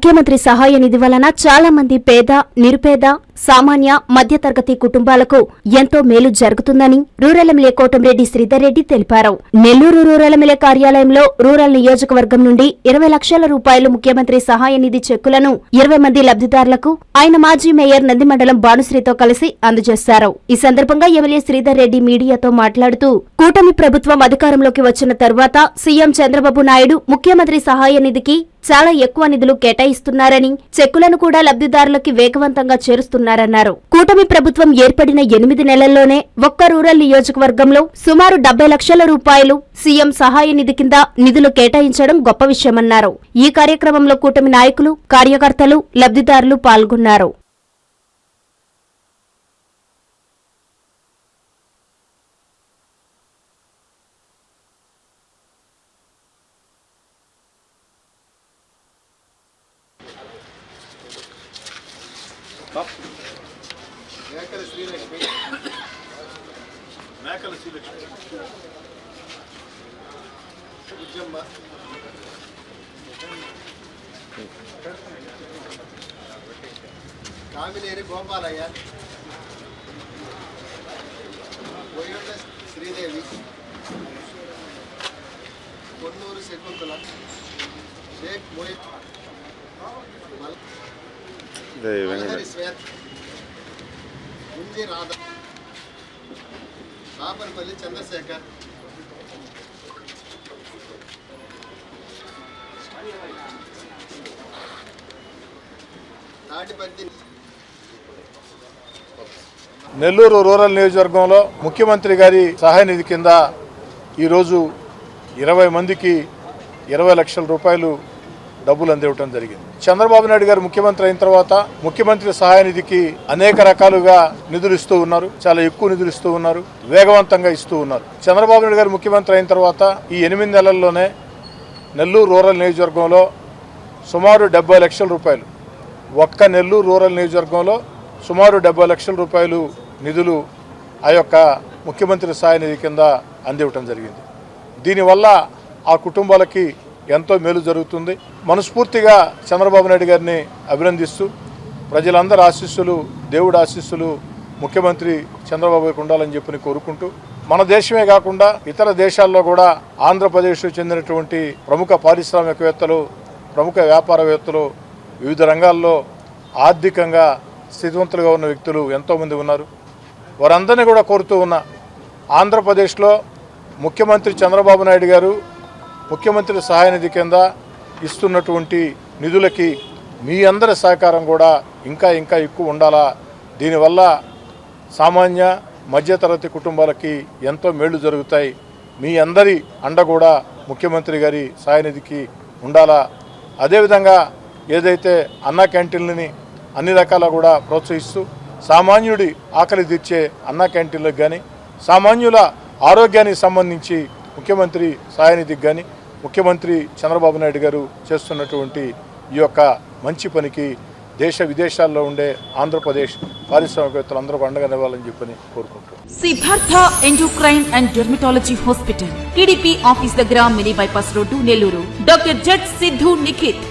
ముఖ్యమంత్రి సహాయ నిధి వలన చాలా మంది పేద నిరుపేద సామాన్య మధ్యతరగతి కుటుంబాలకు ఎంతో మేలు జరుగుతుందని రూరల్ ఎమ్మెల్యే కోటంరెడ్డి శ్రీధర్ రెడ్డి తెలిపారు. నెల్లూరు రూరల్ ఎమ్మెల్యే కార్యాలయంలో రూరల్ నియోజకవర్గం నుండి ఇరవై లక్షల రూపాయలు ముఖ్యమంత్రి సహాయ నిధి చెక్కులను ఇరవై మంది లబ్ధిదారులకు ఆయన మాజీ మేయర్ నందిమండలం భానుశ్రీతో కలిసి అందజేశారు. ఈ సందర్భంగా ఎమ్మెల్యే శ్రీధర్ రెడ్డి మీడియాతో మాట్లాడుతూ కూటమి ప్రభుత్వం అధికారంలోకి వచ్చిన తర్వాత సీఎం చంద్రబాబు నాయుడు ముఖ్యమంత్రి సహాయ నిధికి చాలా ఎక్కువ నిధులు కేటాయిస్తున్నారని చెక్కులను కూడా లబ్ధిదారులకి వేగవంతంగా చేరుస్తున్నారు చేస్తున్నారన్నారు. కూటమి ప్రభుత్వం ఏర్పడిన ఎనిమిది నెలల్లోనే ఒక్క రూరల్ నియోజకవర్గంలో సుమారు డెబ్బై లక్షల రూపాయలు సీఎం సహాయ నిధి కింద నిధులు కేటాయించడం గొప్ప విషయమన్నారు. ఈ కార్యక్రమంలో కూటమి నాయకులు కార్యకర్తలు లబ్ధిదారులు పాల్గొన్నారు. మేకల శ్రీలక్ష్మి మేకల శ్రీలక్ష్మి బుజ్జమ్మ కామినేని గోపాలయ్య బొయ్యొండ శ్రీదేవి కొన్నూరు శకుంతల షేక్ మొయిన్ మల్- మల్హరి శ్వేత్ ముంజి రాధ పాపనపల్లి చంద్రశేఖర్. తాటిపత్తి. నెల్లూరు రూరల్ నియోజకవర్గంలో ముఖ్యమంత్రి గారి సహాయ నిధి కింద ఈరోజు ఇరవై మందికి ఇరవై లక్షల రూపాయలు డబ్బులు అందివ్వటం జరిగింది. చంద్రబాబు నాయుడు గారు ముఖ్యమంత్రి అయిన తర్వాత ముఖ్యమంత్రి సహాయ నిధికి అనేక రకాలుగా నిధులు ఇస్తూ ఉన్నారు. చాలా ఎక్కువ నిధులు ఇస్తూ ఉన్నారు. వేగవంతంగా ఇస్తూ ఉన్నారు. చంద్రబాబు నాయుడు గారు ముఖ్యమంత్రి అయిన తర్వాత ఈ ఎనిమిది నెలల్లోనే నెల్లూరు రూరల్ నియోజకవర్గంలో సుమారు డెబ్బై లక్షల రూపాయలు ఒక్క నెల్లూరు రూరల్ నియోజకవర్గంలో సుమారు డెబ్బై లక్షల రూపాయలు నిధులు ఆ యొక్క ముఖ్యమంత్రి సహాయ నిధి కింద అందివ్వటం జరిగింది. దీనివల్ల ఆ కుటుంబాలకి ఎంతో మేలు జరుగుతుంది. మనస్ఫూర్తిగా చంద్రబాబు నాయుడు గారిని అభినందిస్తూ ప్రజలందరి ఆశీస్సులు దేవుడి ఆశీస్సులు ముఖ్యమంత్రి చంద్రబాబు ఉండాలని చెప్పి కోరుకుంటూ మన దేశమే కాకుండా ఇతర దేశాల్లో కూడా ఆంధ్రప్రదేశ్ చెందినటువంటి ప్రముఖ పారిశ్రామికవేత్తలు ప్రముఖ వ్యాపారవేత్తలు వివిధ రంగాల్లో ఆర్థికంగా స్థితివంతులుగా ఉన్న వ్యక్తులు ఎంతోమంది ఉన్నారు. వారందరినీ కూడా కోరుతూ ఉన్న ఆంధ్రప్రదేశ్లో ముఖ్యమంత్రి చంద్రబాబు నాయుడు గారు ముఖ్యమంత్రి సహాయ నిధి కింద ఇస్తున్నటువంటి నిధులకి మీ అందరి సహకారం కూడా ఇంకా ఇంకా ఎక్కువ ఉండాలా? దీనివల్ల సామాన్య మధ్యతరగతి కుటుంబాలకి ఎంతో మేళ్ళు జరుగుతాయి. మీ అందరి అండ కూడా ముఖ్యమంత్రి గారి సహాయ నిధికి ఉండాలా? అదేవిధంగా ఏదైతే అన్నా క్యాంటీన్లని అన్ని రకాల కూడా ప్రోత్సహిస్తూ సామాన్యుడి ఆకలి తీర్చే అన్నా క్యాంటీన్లకు కానీ సామాన్యుల ఆరోగ్యానికి సంబంధించి ముఖ్యమంత్రి సహాయ నిధికి కానీ ముఖ్యమంత్రి చంద్రబాబు నాయుడు గారు చేస్తున్నటువంటి ఈ యొక్క మంచి పనికి దేశ విదేశాల్లో ఉండే ఆంధ్రప్రదేశ్ పారిశ్రామికవేత్తలు అందరూ అండగా నివ్వాలని చెప్పని కోరుకుంటున్నాను Siddhartha endocrine and dermatology hospital TDP office దగ్గర mini bypass road Nellore. Doctor Z Siddhu Nikhit.